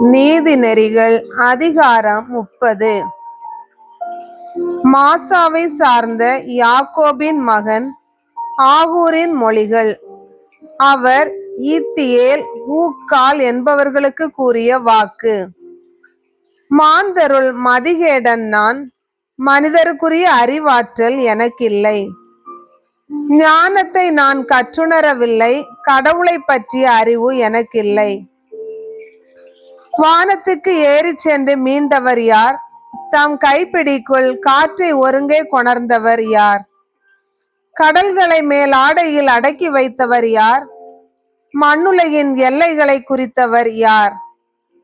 நீதி நெறிகள் அதிகாரம் முப்பது. மாசாவை சார்ந்த யாக்கோபின் மகன் ஆகூரின் மொழிகள். அவர் ஈத்தியேல் ஊக்கால் என்பவர்களுக்கு கூறிய வாக்கு. மாந்தருள் மதிகேடன் நான் மனிதருக்குரிய அறிவாற்றல் எனக்கில்லை. ஞானத்தை நான் கற்றுணரவில்லை கடவுளை பற்றிய அறிவு எனக்கில்லை. வானத்துக்கு ஏறிச் சென்று மீண்டவர் யார்? தம் கைப்பிடிக்குள் காற்றை ஒருங்கே கொணர்ந்தவர் யார்? கடல்களை மேல் ஆடையில் அடக்கி வைத்தவர் யார்? மண்ணுலகின் எல்லைகளை குறித்தவர் யார்?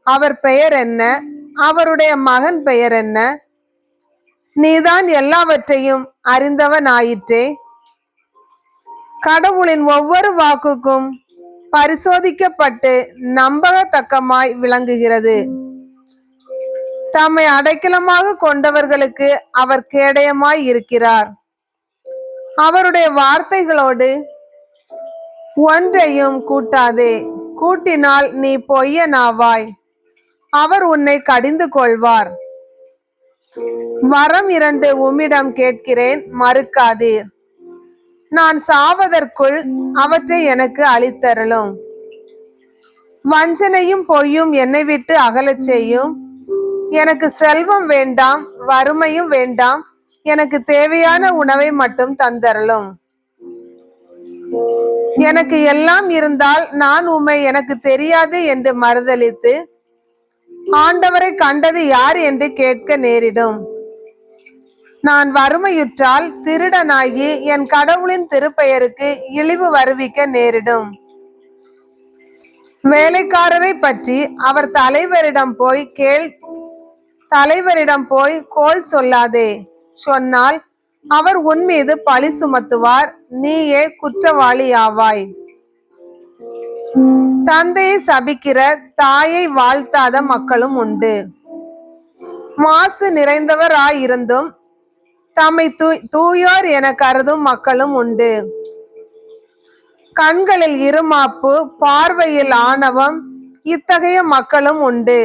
அவர் பெயர் என்ன? அவருடைய மகன் பெயர் என்ன? நீதான் எல்லாவற்றையும் அறிந்தவன் ஆயிற்றே கடவுளின் ஒவ்வொரு வாக்குக்கும் பரிசோதிக்கப்பட்டு நம்பகத்தக்கமாய் விளங்குகிறது. தம்மை அடைக்கலமாக கொண்டவர்களுக்கு அவர் கேடயமாய் இருக்கிறார். அவருடைய வார்த்தைகளோடு ஒன்றையும் கூட்டாதே. கூட்டினால் நீ பொய்யனாவாய். அவர் உன்னை கடிந்து கொள்வார். வரம் இரண்டு உம்மிடம் கேட்கிறேன் மறுக்காதீர். நான் சாவதற்குள் அவற்றை எனக்கு அளித்தரலும் வஞ்சனையும் பொய்யும் என்னை விட்டு அகலச் செய்யும். எனக்கு செல்வம் வேண்டாம் வறுமையும் வேண்டாம் எனக்கு தேவையான உணவை மட்டும் தந்தரலும் எனக்கு எல்லாம் இருந்தால் நான் உம்மை எனக்கு தெரியாது என்று மறுதலித்து ஆண்டவரை கண்டது யார் என்று கேட்க நேரிடும். நான் வறுமையுற்றால் திருடனாகி என் கடவுளின் திருப்பெயருக்கு இழிவு வருவிக்க நேரிடும். வேலைக்காரரை பற்றி அவர் தலைவரிடம் போய் கேள் தலைவரிடம் போய் கோல் சொல்லாதே. சொன்னால் அவர் உன் மீது பழி சுமத்துவார் நீயே குற்றவாளி ஆவாய். தந்தையை சபிக்கிற தாயை வாழ்த்தாத மக்களும் உண்டு. மாசு நிறைந்தவராயிருந்தும் தம்மை தூயோர் என கருதும் மக்களும் உண்டு. கண்களில் இருமாப்பு பார்வையில் ஆணவம் இத்தகைய மக்களும் உண்டு.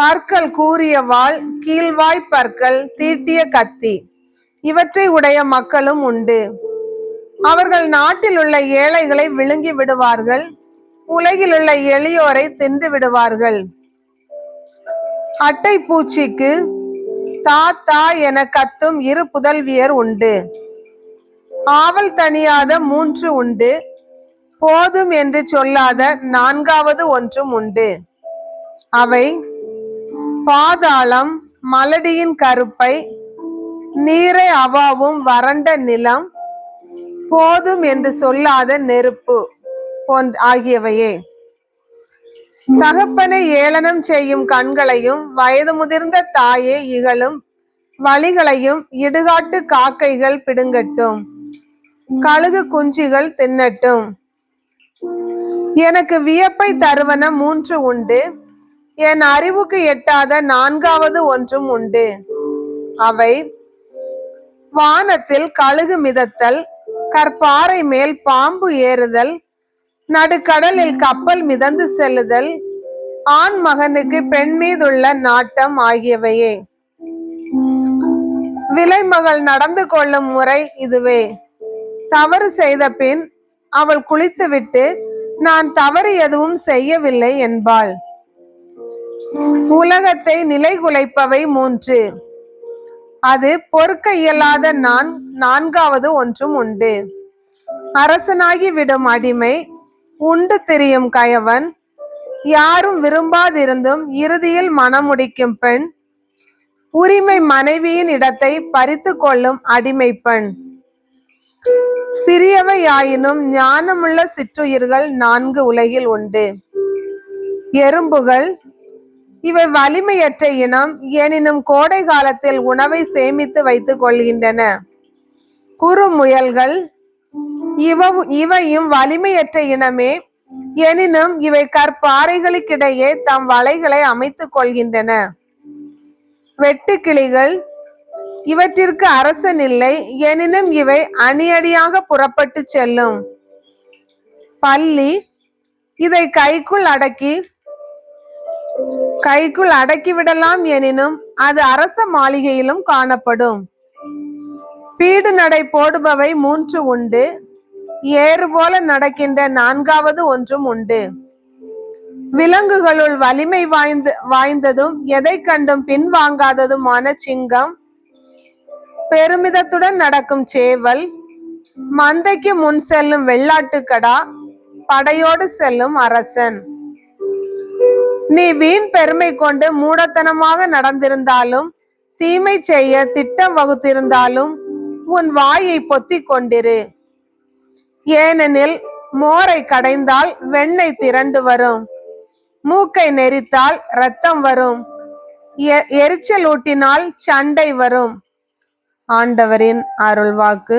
பற்கள் கூறிய வாள் கீழ்வாய் பற்கள் தீட்டிய கத்தி இவற்றை உடைய மக்களும் உண்டு. அவர்கள் நாட்டில் உள்ள ஏழைகளை விழுங்கி விடுவார்கள் உலகில் உள்ள எளியோரை தின்று விடுவார்கள். அட்டை பூச்சிக்கு தா தா என கத்தும் இரு புதல்வியர் உண்டு. ஆவல் தணியாத மூன்று உண்டு. போதும் என்று சொல்லாத நான்காவது ஒன்றும் உண்டு. அவை பாதாளம் மலடியின் கருப்பை நீரை அவாவும் வறண்ட நிலம் போதும் என்று சொல்லாத நெருப்பு போன்ற ஆகியவையே. தகப்பனை ஏளனம் செய்யும் கண்களையும் வயது முதிர்ந்த தாயே இகழும் வழிகளையும் இடுகாட்டு காக்கைகள் பிடுங்கட்டும். கழுகு குஞ்சுகள் தின்னட்டும். எனக்கு வியப்பை தருவன மூன்று உண்டு. என் அறிவுக்கு எட்டாத நான்காவது ஒன்றும் உண்டு. அவை வானத்தில் கழுகு மிதத்தல் கற்பாறை மேல் பாம்பு ஏறுதல் நடுக்கடலில் கப்பல் மிதந்து செல்லுதல் ஆண் மகனுக்கு பெண் மீதுள்ள நாட்டம் ஆகியவையே. விலைமகள் நடந்து கொள்ளும் முறை இதுவே. தவறு செய்த பின் அவள் குளித்துவிட்டு நான் தவறு எதுவும் செய்யவில்லை என்பாள். உலகத்தை நிலைகுலைப்பவை மூன்று. அது பொறுக்க இயலாத நான் நான்காவது ஒன்றும் உண்டு. அரசனாகி விடும் அடிமை உண்டு திரியும் கயவன். யாரும் விரும்பாதிருந்தும் இறுதியில் மனமுடிக்கும் பெண். உரிமை மனைவியின் இடத்தை பறித்து கொள்ளும் அடிமை பெண். சிறியவையாயினும் ஞானமுள்ள சிற்றுயிர்கள் நான்கு உலகில் உண்டு. எறும்புகள். இவை வலிமையற்ற இனம் எனினும் கோடை காலத்தில் உணவை சேமித்து வைத்துக் கொள்கின்றன. குறுமுயல்கள். இவ இவையும் வலிமையற்ற இனமே. எனினும் இவை கற்பாறைகளுக்கிடையே தம் வலைகளை அமைத்துக் கொள்கின்றன. வெட்டுக்கிளிகள் இவற்றிற்கு அரசன் இல்லை எனினும் இவை அணியடியாக புறப்பட்டு செல்லும். பள்ளி இதை கைக்குள் அடக்கி கைக்குள் அடக்கிவிடலாம் எனினும் அது அரச மாளிகையிலும் காணப்படும். பீடு நடை போடுபவை மூன்று உண்டு. ஏறு போல நடக்கின்ற நான்காவது ஒன்றும் உண்டு. விலங்குகளுள் வலிமை வாய்ந்த வாய்ந்ததும் எதை கண்டும் பின்வாங்காததுமான சிங்கம் பெருமிதத்துடன் நடக்கும் சேவல் மந்தைக்கு முன் செல்லும் வெள்ளாட்டுக்கடா படையோடு செல்லும் அரசன். நீ வீண் பெருமை கொண்டு மூடத்தனமாக நடந்திருந்தாலும் தீமை செய்ய திட்டம் வகுத்திருந்தாலும் உன் வாயை பொத்திக் கொண்டிரு. ஏனெனில் மோரை கடைந்தால் வெண்ணெய் திரண்டு வரும். மூக்கை நெரித்தால் ரத்தம் வரும். எரிச்சல் ஊட்டினால் சண்டை வரும். ஆண்டவரின் அருள்வாக்கு.